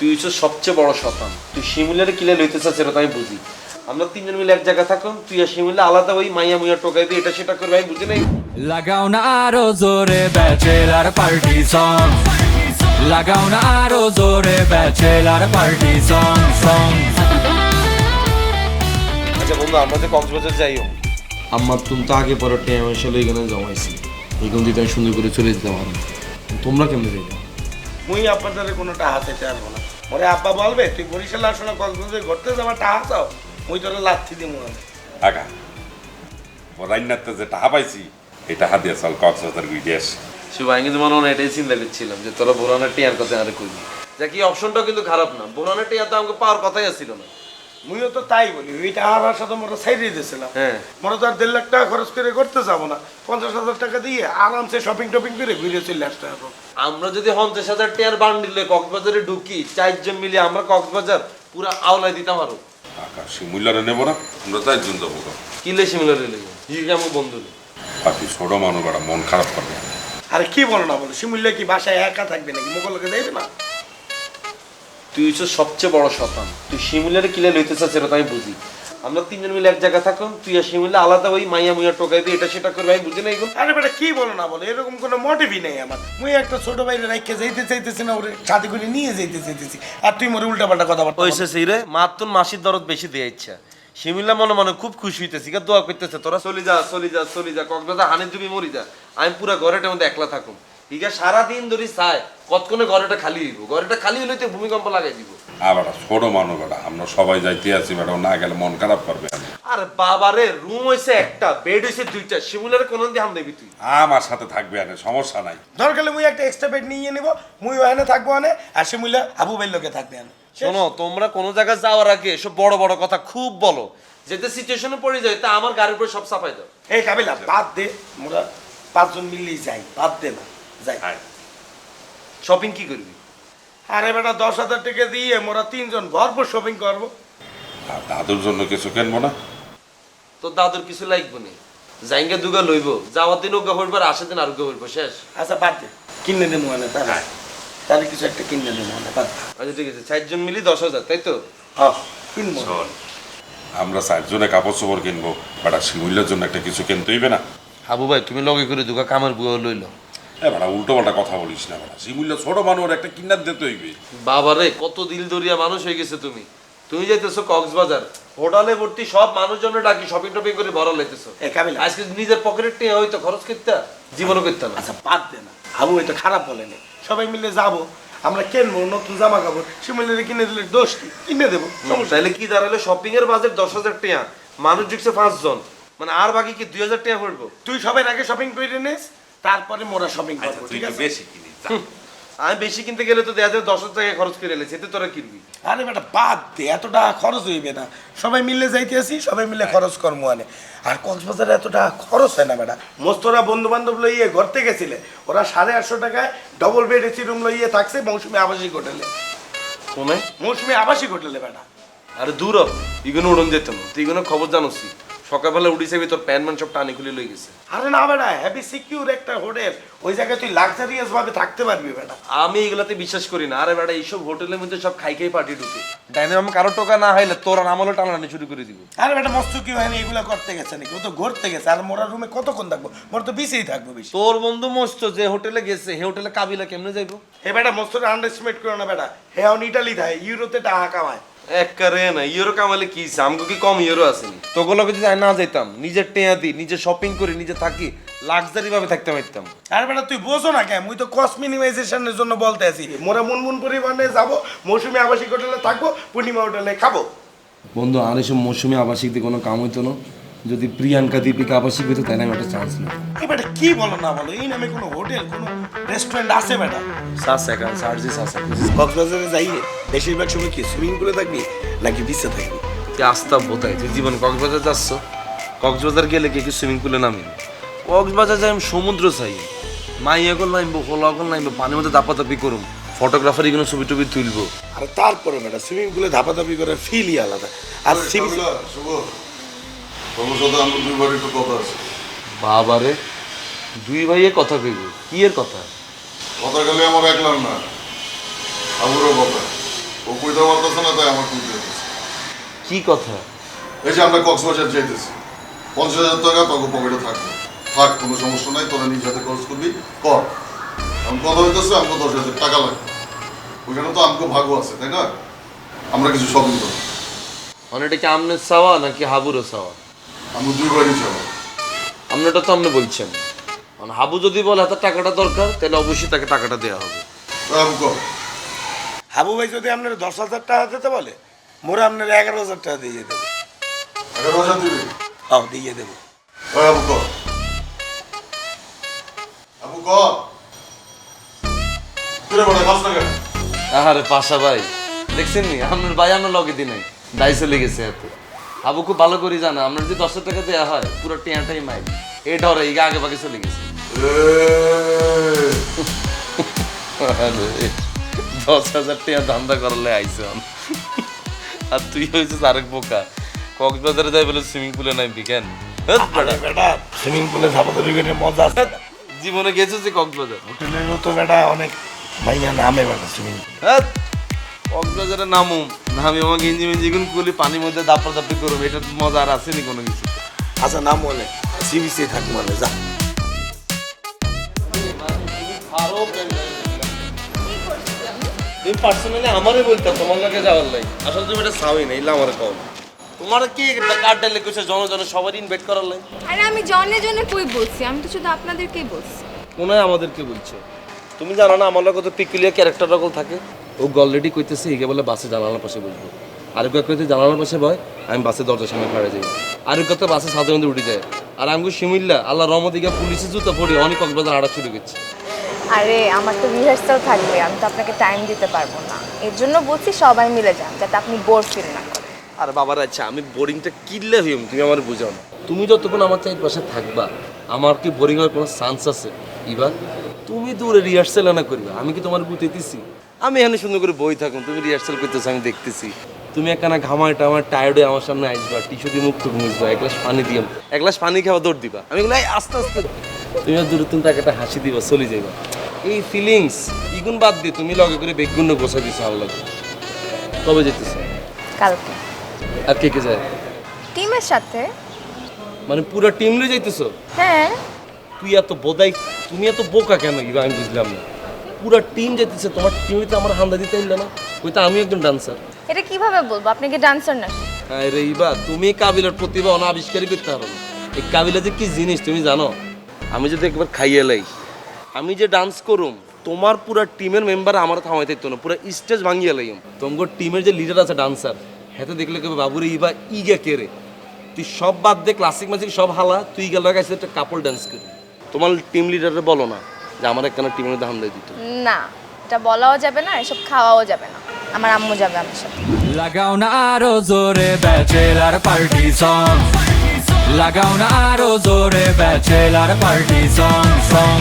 তুই হচ্ছে সবচেয়ে বড় শতান তুই শিমুলের কিলে লইতে সেটা তো আমি বুঝি। আমরা তিনজন মিলে এক জায়গায় থাকুন তুই আর শিমুলে আলাদা ওই মাইয়া মুইয়া টোকাই দিয়ে এটা সেটা করবে আমি বুঝি নাই? লাগাও না আরও জোরে ব্যাচেলার পার্টি সং লাগাও না আরও জোরে ব্যাচেলার পার্টি সং সং আচ্ছা বন্ধু আমরা যে কক্সবাজার যাইও আমার তুমি তো আগে পরে টাইম আসলে এখানে জমাইছি। এখান থেকে আমি সুন্দর করে চলে যেতে পারো তোমরা কেমনে যাবে মুই আপনাদের কোনো টাহা চাইতে আসব না। ওরে আব্বা বলবে তুই বরিশাল আসো না কক্সবাজার ঘুরতে যাবা টাহা চাও। মুই তোরা লাথি দিমু আমি আগা ও রান্নাতে যে টাহা পাইছি এই টাহা দিয়ে চল কক্সবাজার গুইয়ে আসি। শিব আমি কিন্তু মনে হয় এটাই চিন্তা করছিলাম যে তোরা বোরানের টিয়ার কথা আরে কই যা কি অপশনটাও কিন্তু খারাপ না। বোরানের টিয়া তো আমাকে পাওয়ার কথাই আসছিল না। মুইও তো তাই বলি ওই টাহার আশা তো মোটা সাইডে দিয়েছিলাম। হ্যাঁ। মনে তো আর দেড় লাখ টাকা খরচ করে করতে যাব না। পঞ্চাশ হাজার টাকা দিয়ে আরামসে শপিং টপিং করে ঘুরে চলে আসতে হবে। আমরা যদি পঞ্চাশ হাজার টিয়ার বান্ডিলে কক্সবাজারে ঢুকি চারজন মিলে আমরা কক্সবাজার পুরা আওলায় দিতাম আরও। আকাশ শিমুল্লারে নেব না আমরা চারজন যাব। কিলে সিমিলার রেলে হিসেবে আমার বন্ধু নেই। বাকি ছোট মানুষ মন খারাপ করবে। আরে কি বলো না বলো শিমুল্লা কি বাসায় একা থাকবে নাকি? মোগলকে যাইবে না? তুই হচ্ছে সবচেয়ে বড় শতান তুই শিমুলের কিলে লইতে চাচ্ছ সেটা তো আমি বুঝি। আমরা তিনজন মিলে এক জায়গায় থাকুন তুই আর শিমুলে আলাদা ওই মাইয়া মুইয়া টোকাই দিয়ে এটা সেটা করবে আমি বুঝি না এগুলো? আরে বেটা কি বলো না বলো এরকম কোনো মোটিভই নেই আমার। মুই একটা ছোট বাইরে রাখতে যাইতে চাইতেছি না ওরে সাথে করে নিয়ে যাইতে চাইতেছি। আর তুই মোরে উল্টা পাল্টা কথা বলতে ওইসে সেই রে মার তোর মাসির দরদ বেশি দেয়া ইচ্ছা। শিমিল্লা মনে মনে খুব খুশি হইতেছি গা দোয়া করতেছে তোরা। চলে যা চলে যা চলে যা কক্সবাজার হানের জমি মরি যা। আমি পুরা ঘরেটার মধ্যে একলা থাকুম। ঠিক আছে সারাদিন ধরে চায় কতক্ষণে ঘরেটা খালি হইব? ঘরেটা খালি হইলে তো ভূমিকম্প লাগাই দিব। আর বেটা ছোট মানুষ বেটা আমরা সবাই যাইতে আছি বেটা না গেলে মন খারাপ করবে। আরে বাবারে রুম হইছে একটা বেড হইছে দুইটা শিমুলের কোন দিয়ে হাম দেবি তুই। আমার সাথে থাকবে আনে সমস্যা নাই। দরকার হলে মুই একটা এক্সট্রা বেড নিয়ে নিব মুই ওখানে থাকব আনে আর শিমুল্লা আবু বাইল্যকে থাকবে আনে। শোনো তোমরা কোন জায়গায় যাওয়ার আগে এসব বড় বড় কথা খুব বলো। যেতে সিচুয়েশনে পড়ে যায় তা আমার গাড়ির উপরে সব সাফাই দাও। এই কাবিলা বাদ দে মোরা পাঁচজন মিললেই যাই বাদ দে না। যাই। শপিং কি করবি? আরে বেটা দশ হাজার টাকা দিয়ে মোরা তিনজন ভরপুর শপিং করব। আর দাদুর জন্য কিছু কিনবো না? তো দাদুর কিছু লাগবে না। জাইঙ্গা দুগা লইব। যাওয়ার দিন ওগা হইব আর আসে দিন আর ওগা হইব শেষ। আচ্ছা বাদ দে। কিনে দেবো আনে তাহলে তাহলে কিছু একটা কিনে দেবো আনে বাদ আচ্ছা ঠিক আছে। চারজন মিলি দশ হাজার তাই তো? হ্যাঁ কিনবো। আমরা চারজনে কাপড় চোপড় কিনবো। বেটা শিমুল্লার জন্য একটা কিছু কিনতে হইবে না। হাবু ভাই তুমি লগে করে দুগা কামার বুয়া লইল। এ উল্টো পাল্টা কথা বলিস না বেটা শিমুল্লা ছোট মানুষ একটা কিনার দিতে হইবে। বাবারে কত দিল দরিয়া মানুষ হয়ে গেছে তুমি। তুমি যাইতেছো কক্সবাজার। হোটেলে ভর্তি সব মানুষজন ডাকি শপিং টপিং করে ভরা লাইতেছো। আজকে নিজের পকেটের টিয়া হয়তো খরচ করতে জীবনও করতে না। আচ্ছা বাদ দে না। আবু এটা খারাপ বলেনি সবাই মিলে যাব আমরা কিনবো নতুন জামা কাপড়। শিমুলের কিনে দিলে দোষ কি? কিনে দেবো সমস্যা তাহলে কি দাঁড়াল শপিং এর বাজেট দশ হাজার টিয়া মানুষ ঢুকছে পাঁচজন। মানে আর বাকি কি দুই হাজার টিয়া পড়ব? তুই সবাই আগে শপিং করে নিস তারপরে মোরা শপিং আচ্ছা করব ঠিক আছে? বেশি কিনি। আমি বেশি কিনতে গেলে তো দেখা যায় দশ হাজার টাকা খরচ করে এলেছে এতে তোরা কিনবি? আরে বেটা বাদ দে এত টাকা খরচ হইবে না। সবাই মিলে যাইতে আসি সবাই মিলে খরচ করব আনে। আর কক্সবাজারে এত টাকা খরচ হয় না বেটা। মস্তরা বন্ধু বান্ধব লইয়ে ঘরতে গেছিলে ওরা সাড়ে আটশো টাকায় ডবল বেড এসি রুম লইয়ে থাকছে মৌসুমি আবাসিক হোটেলে। মৌসুমি আবাসিক হোটেলে বেটা। আরে দূর হ, ইগুনো উড়ন যেত না তুই ইগুনো খবর জানোসি? সকালবেলা উঠিছে তোর প্যান্ট ম্যান সব টানি খুলে লই গেছে। আরে না বেটা হ্যাপি সিকিউর একটা হোটেল ওই জায়গায় তুই লাক্সারিয়াস ভাবে থাকতে পারবি বেটা। আমি এগুলাতে বিশ্বাস করি না। আরে বেটা এইসব হোটেলের মধ্যে সব খাই খাই পার্টি ঢুকে। ডাইনে আমি কারও টোকা না হইলে তোর আমলে টানাটানি শুরু করে দিব। আরে বেটা মস্ত কি হয়নি এগুলা করতে গেছে নাকি? ও তো ঘুরতে গেছে আর মোরা রুমে কতক্ষণ থাকব? মোর তো বিশেই থাকব বেশি। তোর বন্ধু মস্ত যে হোটেলে গেছে হে হোটেলে কাবিলা কেমনে যাইবো? হে বেটা মস্তরে আন্ডারস্টিমেট করো না বেটা। হে অন ইটালি থাকে ইউরোতে টাকা কামায়। একবারে না ইউরো কামালে কি? আমগো কি কম ইউরো আসেনি তোগুলোকে যদি আমি না যাইতাম নিজের টেয়া দিই নিজে শপিং করি নিজে থাকি লাক্সারি ভাবে থাকতে পারতাম। আর বেটা তুই বোঝো না কেন? মুই তো কস্ট মিনিমাইজেশনের জন্য বলতে আছি মোরা মুনমুন পরিমাণে যাব মৌসুমি আবাসিক হোটেলে থাকব পূর্ণিমা হোটেলে খাব। বন্ধু আর এসব মৌসুমি আবাসিক দিয়ে কোনো কাম হইতো না? যদি প্রিয়াঙ্কা দীপিকা আবাসিক হইতো তাই আমি একটা চান্স নিতাম। এই বেটা কি বলো না বলো? এই নামে কোনো হোটেল কোনো রেস্টুরেন্ট আছে বেটা? সাস একান সার্জি সাস কক্সবাজারে যাই বেশিরভাগ সময় কি সুইমিং পুলে থাকবি নাকি বিচে থাকবি? তুই তুই জীবন কক্সবাজার যাচ্ছ? কক্সবাজার গেলে কি কি সুইমিং পুলে নামি কক্সবাজার যাই আমি সমুদ্র চাই। মাইয়া গল নামবো হোলা গল নামবো পানির মধ্যে দাপাদাপি করুম। ফটোগ্রাফার এগুলো ছবি টবি তুলবো। আর তারপরে বেটা সুইমিং পুলে ধাপাধাপি করে ফিলই আলাদা। আর সুইমিং শুভ তোমার সাথে আমার দুইবার একটু কথা আছে। বাবারে দুই ভাইয়ে কথা কইব কি এর কথা? কথা গেলে আমার একলার না আবুরও কথা। করতেছে না তাই আমার হচ্ছে কি কথা? এই যে আমরা কক্সবাজার যাইতেছি পঞ্চাশ হাজার টাকা তোকে পকেটে থাকবে। থাক কোনো সমস্যা নাই তোরা নিজ হাতে খরচ করবি কর। আমি কথা হইতেছে আমাকে দশ হাজার টাকা লাগবে। ওইখানে তো আমাকে ভাগও আছে তাই না? আমরা কিছু শপিং করব। মানে এটা কি আমনের চাওয়া নাকি হাবুরও চাওয়া? আমরা দুই বাড়ি যাব। আপনারটা তো আপনি বলছেন। মানে হাবু যদি বলে হাতে টাকাটা দরকার তাহলে অবশ্যই তাকে টাকাটা দেওয়া হবে। আমি হাবু ভাই যদি আপনার দশ হাজার টাকা দিতে বলে মোরা আপনার এগারো হাজার টাকা দিয়ে দেবো। এগারো হাজার দিবি? হ্যাঁ দিয়ে দেবো। আবু কর আবু কর কিরে বড় খাস না আরে পাশা ভাই দেখছেন নি? আপনার ভাই আপনার লগে দিন নাই দায় চলে গেছে এত হাবু খুব ভালো করে জানা আমরা যদি দশ টাকা দেওয়া হয় পুরো টিয়াটাই মাইল। এই ডরে ইগা আগে বাগে চলে গেছে। দশ হাজার টাকা ধান্দা করলে আইসে আর তুই হয়েছিস আরেক বোকা। কক্সবাজারে যাই বলে সুইমিং পুলে নাই কেন? হেৎ বেটা। বেটা সুইমিং পুলে গেলে মজা আছে। জীবনে গেছিস যে কক্সবাজার? হোটেলেরও তো বেটা অনেক ভাইয়া নামে বেটা সুইমিং পুল। কক্সবাজারে নামুম নামি আমাকে ইঞ্জি মিঞ্জি গুন কুলি পানির মধ্যে দাপড়া দাপড়ি করবে এটা তো মজা আর আসেনি কোনো কিছু? আচ্ছা নাম বলে। সিবিসি থাকি মানে যা। তুমি পার্সোনালি আমারই বলতে তোমার যাওয়ার লাই। আসলে তুমি এটা চাওই না ইলা আমার কম তোমার কি কার্ড ডালে জন ইনভাইট করার লাই? আরে আমি জনে জনে কই বলছি? আমি তো শুধু আপনাদেরকেই বলছি। মনে হয় আমাদেরকে বলছে। তুমি জানো না আমার কত পিকুলিয়ার ক্যারেক্টার রকম থাকে। ও অলরেডি কইতেছে এগে বলে বাসে জানালার পাশে বসবো। আর কেউ কইতে জানালার পাশে বয় আমি বাসে দরজার সামনে খাড়া যাই। আর কেউ তো বাসে মধ্যে উঠে যায়। আর আমি শিমিল্লা আল্লাহ রহমত দিকে পুলিশের জুতো পড়ি অনেক কক্সবাজার আড়া শুরু করছে। আরে আমার তো রিহার্সাল থাকবে আমি তো আপনাকে টাইম দিতে পারব না। এর জন্য বলছি সবাই মিলে যান যাতে আপনি বোর ফিল না করেন। আর বাবার আচ্ছা আমি বোরিংটা কিনলে হইম তুমি আমার বুঝাও না। তুমি যতক্ষণ আমার চাই পাশে থাকবা আমার কি বোরিং হওয়ার কোনো চান্স আছে? এবার তুমি দূরে রিহার্সেল না করবে আমি কি তোমার বুঝতেছি আমি এখানে সুন্দর করে বই থাকুন তুমি রিহার্সেল করতেছো আমি দেখতেছি। তুমি একখানা ঘামায় টামায় টায়ার্ড আমার সামনে আসবা টিস্যু দিয়ে মুখ টুক মুছবা এক গ্লাস পানি দিয়ে এক গ্লাস পানি খাওয়া দৌড় দিবা। আমি বলি আস্তে আস্তে। তুমি দূরে তুমি তাকে একটা হাসি দিবা চলে যাইবা। এই ফিলিংস ইগুন বাদ দিয়ে তুমি লগে করে বেগুন গোছা দিছো আল্লাহ। কবে যেতেছো? কালকে। আর কে কে যায়? টিমের সাথে। মানে পুরো টিম লয়ে যাইতেছো? হ্যাঁ। তুই এত বোধাই তুমি এত বোকা কেন? ইবা আমি বুঝলাম না। পুরো টিম যেতেছে তোমার টিমে তো আমার হান্দা দিতে হইল না। ওই তো আমি একজন ডান্সার এটা কীভাবে বলব? আপনি কি ডান্সার নাকি আরে ইবা তুমি কাবিলার প্রতিভা অনাবিষ্কারই করতে পারো না। এই কাবিলা যে কি জিনিস তুমি জানো? আমি যদি একবার খাইয়ে লাই আমি যে ডান্স করুম তোমার পুরো টিমের মেম্বার আমার থামাই থাকতো না পুরো স্টেজ ভাঙিয়ে লাইম। তোমার টিমের যে লিডার আছে ডান্সার হেতে দেখলে কেবে বাবুরে ইবা ইগা কেরে তুই সব বাদ দে ক্লাসিক মাসিক সব হালা তুই গেল একটা কাপড় ডান্স করি। তোমার টিম লিডারে বলো না যে আমার একখানা টিমের মধ্যে হামলে দিত না এটা বলাও যাবে না এসব খাওয়াও যাবে না। আমার আম্মু যাবে আমার সাথে। লাগাও না আরও জোরে ব্যাচেলার পার্টি সং লাগাও না আরও জোরে ব্যাচেলার পার্টি সং সং